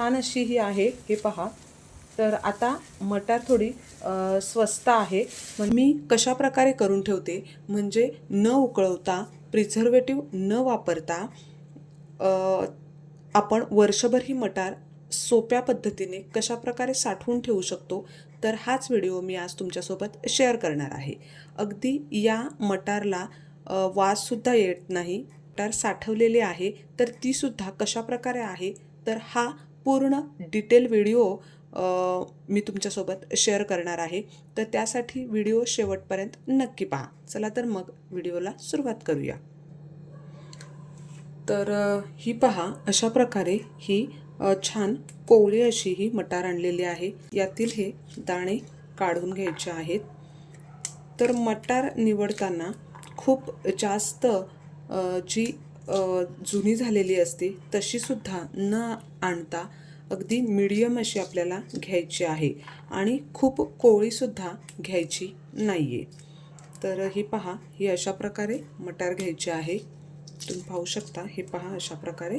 छान अशी ही आहे हे पहा. तर आता मटार थोडी स्वस्त आहे. मग मी कशा प्रकारे करून ठेवते? म्हणजे न उकळवता प्रिझर्वेटिव्ह न वापरता आपण वर्षभर ही मटार सोप्या पद्धतीने कशा प्रकारे साठवून ठेवू शकतो? तर हाच व्हिडिओ मी आज तुमच्यासोबत शेअर करणार आहे. अगदी या मटारला वाससुद्धा येत नाही. मटार साठवलेली आहे तर तीसुद्धा कशा प्रकारे आहे? तर हा पूर्ण डिटेल व्हिडिओ मी तुमच्यासोबत शेअर करणार आहे. तर त्यासाठी व्हिडिओ शेवटपर्यंत नक्की पहा. चला तर मग व्हिडिओला सुरुवात करूया. तर ही पहा अशा प्रकारे ही छान कोवळी अशी ही मटार आणलेली आहे. यातील हे दाणे काढून घ्यायचे आहेत. तर मटार निवडताना खूप जास्त जी जुनी झालेली असते तशीसुद्धा न आणता अगदी मीडियम अशी आपल्याला घ्यायची आहे. आणि खूप कोळीसुद्धा घ्यायची नाही आहे तर ही पहा ही अशा प्रकारे मटार घ्यायची आहे. तुम्ही पाहू शकता हे पहा अशा प्रकारे.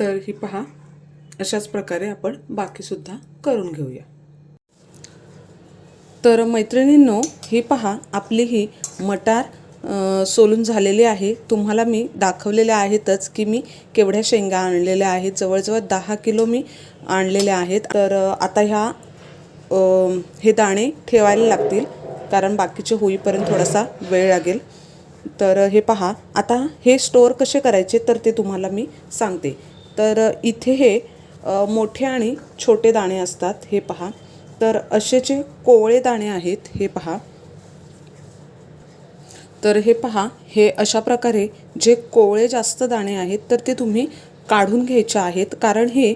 तर ही पहा अशाच प्रकारे आपण बाकीसुद्धा करून घेऊया. तर मैत्रिणींनो ही पहा आपली ही मटार सोलून झालेले आहे. तुम्हाला मी दाखवलेले आहेतच की मी केवढ्या शेंगा आणलेल्या आहेत. जवळजवळ दहा किलो मी आणलेल्या आहेत. तर आता ह्या हे दाणे ठेवायला लागतील कारण बाकीचे होईपर्यंत थोडासा वेळ लागेल. तर हे पहा. आता हे स्टोअर कसे करायचे तर ते तुम्हाला मी सांगते. तर इथे हे मोठे आणि छोटे दाणे असतात. हे पहा. तर असे जे कोवळे दाणे आहेत हे पहा. तर हे पहा हे अशा प्रकारे जे कोवळे जास्त दाणे आहेत तर ते तुम्ही काढून घ्यायचे आहेत कारण हे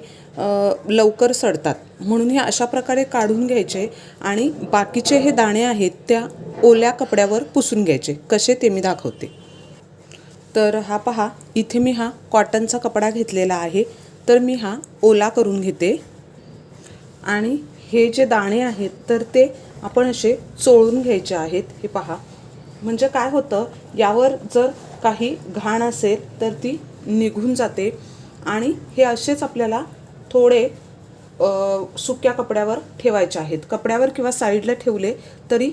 लवकर सडतात. म्हणून हे अशा प्रकारे काढून घ्यायचे आणि बाकीचे हे दाणे आहेत त्या ओल्या कपड्यावर पुसून घ्यायचे. कसे ते मी दाखवते. तर हा पहा इथे मी हा कॉटनचा कपडा घेतलेला आहे. तर मी हा ओला करून घेते. आणि हे जे दाणे आहेत तर ते आपण असे चोळून घ्यायचे आहेत. हे पहा म्हणजे काय होतं यावर जर काही घाण असेल तर ती निघून जाते. आणि हे असेच आपल्याला थोडे सुक्या कपड्यावर ठेवायचे आहेत. कपड्यावर किंवा साईडला ठेवले तरी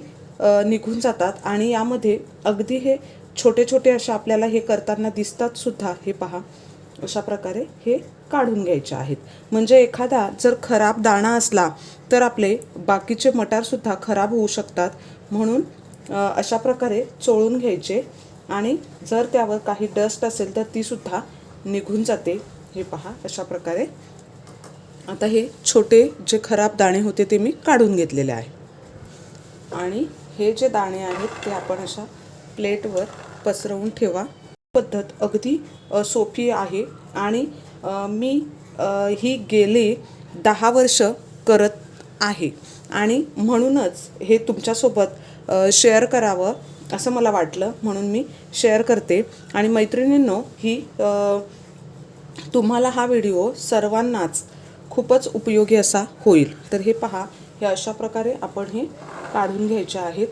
निघून जातात. आणि यामध्ये अगदी हे छोटे छोटे असे आपल्याला हे करताना दिसतात सुद्धा. हे पहा अशा प्रकारे हे काढून घ्यायचे आहेत. म्हणजे एखादा जर खराब दाणा असला तर आपले बाकीचे मटारसुद्धा खराब होऊ शकतात. म्हणून अशा प्रकारे चोळून घ्यायचे आणि जर त्यावर काही डस्ट असेल तर तीसुद्धा निघून जाते. हे पहा अशा प्रकारे. आता हे छोटे जे खराब दाणे होते ते मी काढून घेतलेले आहे. आणि हे जे दाणे आहेत ते आपण अशा प्लेटवर पसरवून ठेवा. पद्धत अगदी सोपी आहे आणि मी ही गेले दहा वर्ष करत आहे. आणि म्हणूनच हे तुमच्यासोबत शेअर करावं असं मला वाटलं. म्हणून मी शेअर करते. आणि मैत्रिणींनो ही तुम्हाला हा व्हिडिओ सर्वांनाच खूपच उपयोगी असा होईल. तर हे पहा हे अशा प्रकारे आपण हे काढून घ्यायचे आहेत.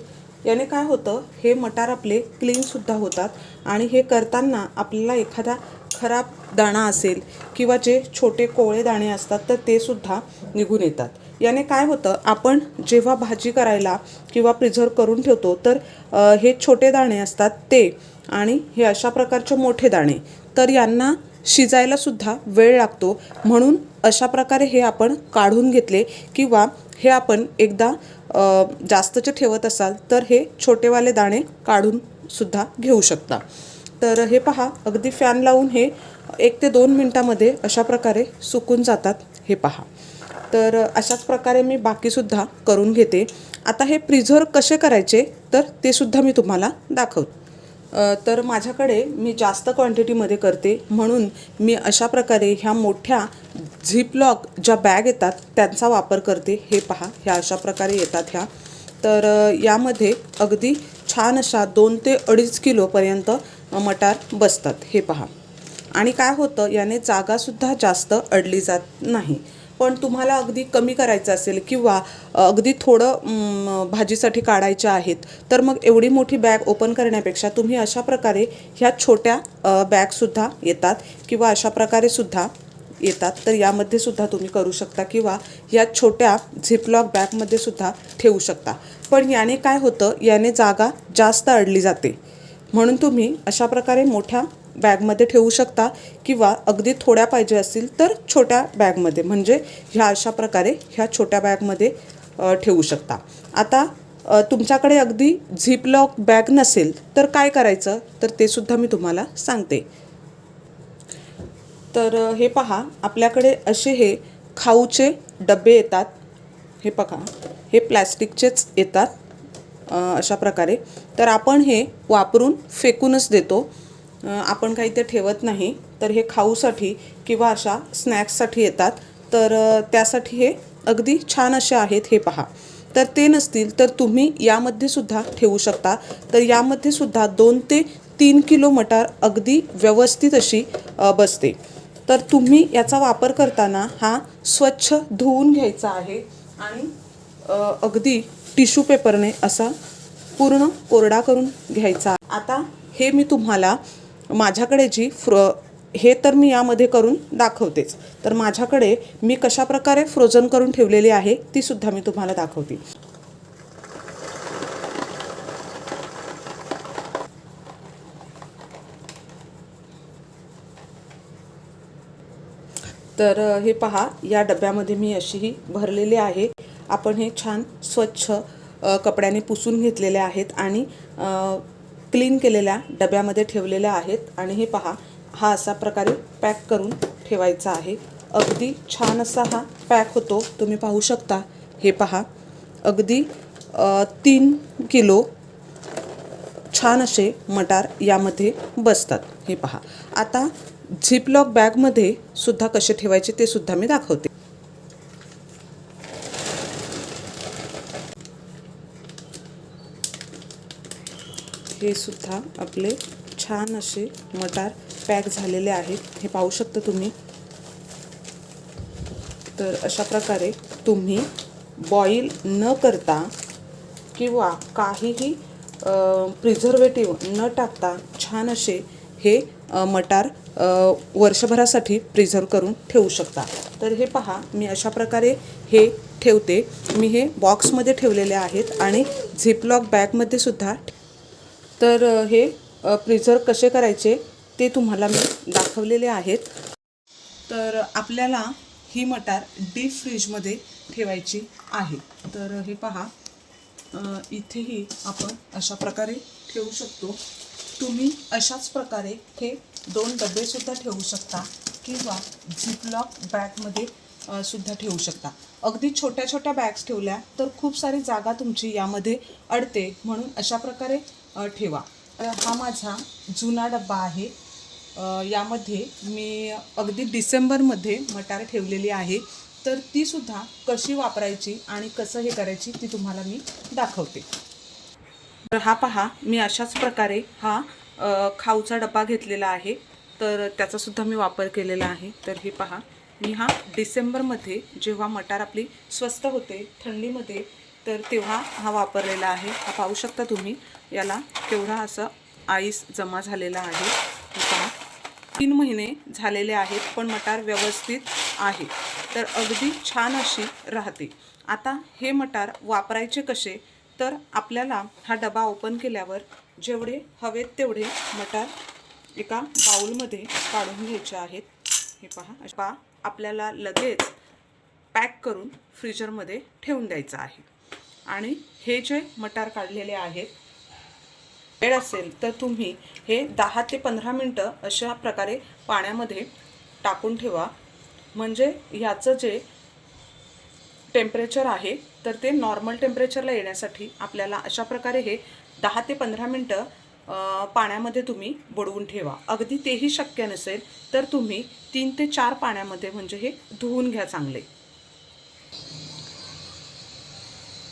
याने काय होतं हे मटार आपले क्लीनसुद्धा होतात. आणि हे करताना आपल्याला एखादा खराब दाणा असेल किंवा जे छोटे कोवळे दाणे असतात तर ते सुद्धा निघून येतात. याने काय होतं आपण जेव्हा भाजी करायला किंवा प्रिझर्व करून ठेवतो तर हे छोटे दाणे असतात ते आणि हे अशा प्रकारचे मोठे दाणे. तर यांना शिजायला सुद्धा वेळ लागतो. म्हणून अशा प्रकारे हे आपण काढून घेतले किंवा हे आपण एकदा जास्तचे ठेवत असाल तर हे छोटेवाले दाणे काढून सुद्धा घेऊ शकता. तर हे पहा अगदी फॅन लावून हे एक ते दोन मिनटामध्ये अशा प्रकारे सुकून जातात हे पहा. तर अशाच प्रकारे मी बाकीसुद्धा करून घेते. आता हे प्रिझर्व कसे करायचे? तर ते सुद्धा मी तुम्हाला दाखवते. तर माझ्याकडे मी जास्त क्वांटिटीमध्ये करते. म्हणून मी अशा प्रकारे ह्या मोठ्या झिपलॉक ज्या बॅग येतात त्यांचा वापर करते. हे पहा ह्या अशा प्रकारे येतात ह्या. तर यामध्ये अगदी छान अशा दोन ते अडीच किलोपर्यंत मटार बसतात. हे पहा. आणि काय होतं? याने जागासुद्धा जास्त अडली जात नाही. पण तुम्हाला अगदी कमी करायचं असेल किंवा अगदी थोडं भाजीसाठी काढायच्या आहेत तर मग एवढी मोठी बॅग ओपन करण्यापेक्षा तुम्ही अशा प्रकारे ह्या छोट्या बॅगसुद्धा येतात किंवा अशा प्रकारे सुद्धा येतात. तर यामध्ये सुद्धा तुम्ही करू शकता किंवा या छोट्या झिपलॉक बॅगमध्ये सुद्धा ठेवू शकता. पण याने काय होतं? याने जागा जास्त अडली जाते. म्हणून तुम्ही अशा प्रकारे मोठ्या बॅगमध्ये ठेवू शकता किंवा अगदी थोड्या पाहिजे असतील तर छोट्या बॅगमध्ये. म्हणजे ह्या अशा प्रकारे ह्या छोट्या बॅगमध्ये ठेवू शकता. आता तुमच्याकडे अगदी झिपलॉक बॅग नसेल तर काय करायचं? तर ते सुद्धा मी तुम्हाला सांगते. तर हे पहा आपल्याकडे असे हे खाऊचे डबे येतात. हे बघा हे प्लॅस्टिकचेच येतात अशा प्रकारे. तर आपण हे वापरून फेकूनच देतो. आपण काही ते ठेवत नाही तर हे खाऊसाठी किंवा अशा स्नॅक्ससाठी येतात. तर त्यासाठी हे अगदी छान असे आहेत हे पहा. तर ते नसतील तर तुम्ही यामध्ये सुद्धा ठेवू शकता. तर यामध्ये सुद्धा दोन ते तीन किलो मटार अगदी व्यवस्थित अशी बसते. तर तुम्ही याचा वापर करताना हा स्वच्छ धुवून घ्यायचा आहे आणि अगदी टिश्यू पेपरने असा पूर्ण कोरडा करून घ्यायचा. आता हे मी तुम्हाला माझ्याकडे जी फ्र हे तर मी यामध्ये करून दाखवतेच. तर माझ्याकडे मी कशा प्रकारे फ्रोझन करून ठेवलेली आहे ती सुद्धा मी तुम्हाला दाखवते. तर हे पहा या डब्यामध्ये मी अशीही भरलेली आहे. आपण हे छान स्वच्छ कपड्याने पुसून घेतलेले आहेत आणि क्लीन केलेल्या डब्यामध्ये ठेवलेल्या आहेत. आणि हे पहा हा असा प्रकारे पॅक करून ठेवायचा आहे. अगदी छान असा हा पॅक होतो. तुम्ही पाहू शकता. हे पहा अगदी तीन किलो छान असे मटार यामध्ये बसतात. हे पहा. आता झिपलॉक बॅगमध्ये सुद्धा कसे ठेवायचे ते सुद्धा मी दाखवते. हे सुद्धा आपले छान असे मटार पॅक झालेले आहेत. हे पाहू शकता तुम्ही. तर अशा प्रकारे तुम्ही बॉईल न करता किंवा काहीही प्रिझर्वेटिव्ह न टाकता छान असे हे मटार वर्षभरासाठी प्रिझर्व करून ठेवू शकता. तर हे पहा मी अशा प्रकारे हे ठेवते. मी हे बॉक्समध्ये ठेवलेले आहेत आणि झिपलॉक बॅगमध्ये सुद्धा तर हे प्रिझर्व कसे करायचे ते तुम्हाला मी दाखवलेले आहेत. तर आपल्याला ही मटार डीप फ्रीजमध्ये ठेवायची आहे. तर हे पहा. इथेही आपण अशा प्रकारे ठेवू शकतो. तुम्ही अशाच प्रकारे हे दोन डबेसुद्धा ठेवू शकता किंवा झिपलॉक बॅगमध्ये सुद्धा ठेवू शकता. अगदी छोट्या छोट्या बॅग्स ठेवल्या तर खूप सारी जागा तुमची यामध्ये अडते. म्हणून अशा प्रकारे ठेवा. हा माझा जुना डब्बा आहे. यामध्ये मी अगदी डिसेंबरमध्ये मटार ठेवलेली आहे. तर ती सुद्धा कशी वापरायची आणि कसं हे करायची ती तुम्हाला मी दाखवते. तर हा पहा मी अशाच प्रकारे हा खाऊचा डबा घेतलेला आहे. तर त्याचासुद्धा मी वापर केलेला आहे. तर हे पहा मी हा डिसेंबरमध्ये जेव्हा मटार आपली स्वस्त होते थंडीमध्ये तर तेव्हा हा वापरलेला आहे. हा पाहू शकता तुम्ही. याला केवढा असं आईस जमा झालेला आहे. पहा. तीन महिने झालेले आहेत पण मटार व्यवस्थित आहे. तर अगदी छान अशी राहते. आता हे मटार वापरायचे कसे? तर आपल्याला हा डबा ओपन केल्यावर जेवढे हवेत तेवढे मटार एका बाउलमध्ये काढून घ्यायचे आहेत. हे पहा. पहा आपल्याला लगेच पॅक करून फ्रीजरमध्ये ठेवून द्यायचं आहे. आणि हे जे मटार काढलेले आहेत वेळ असेल तर तुम्ही हे दहा ते पंधरा मिनटं अशा प्रकारे पाण्यामध्ये टाकून ठेवा. म्हणजे ह्याचं जे टेम्परेचर आहे तर ते नॉर्मल टेम्परेचरला येण्यासाठी आपल्याला अशा प्रकारे हे दहा ते पंधरा मिनटं पाण्यामध्ये तुम्ही बुडवून ठेवा. अगदी तेही शक्य नसेल तर तुम्ही तीन ते चार पाण्यामध्ये म्हणजे हे धुवून घ्या चांगले.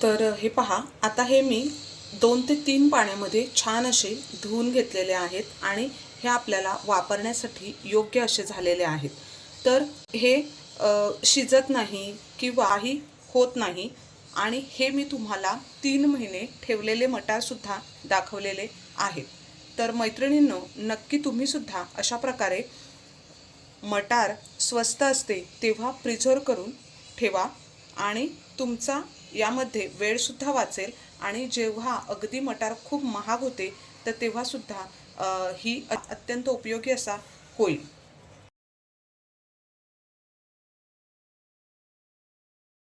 तर हे पहा आता हे मी दोन ते तीन पाण्यामध्ये छान असे धुवून घेतलेले आहेत आणि हे आपल्याला वापरण्यासाठी योग्य असे झालेले आहेत. तर हे शिजत नाही किंवाही होत नाही आणि हे मी तुम्हाला तीन महिने ठेवलेले मटारसुद्धा दाखवलेले आहेत. तर मैत्रिणींनो नक्की तुम्हीसुद्धा अशा प्रकारे मटार स्वस्त असते तेव्हा प्रिझर्व करून ठेवा आणि तुमचा यामध्ये वेळसुद्धा वाचेल आणि जेव्हा अगदी मटार खूप महाग होते तर तेव्हासुद्धा ही अत्यंत उपयोगी असा होईल.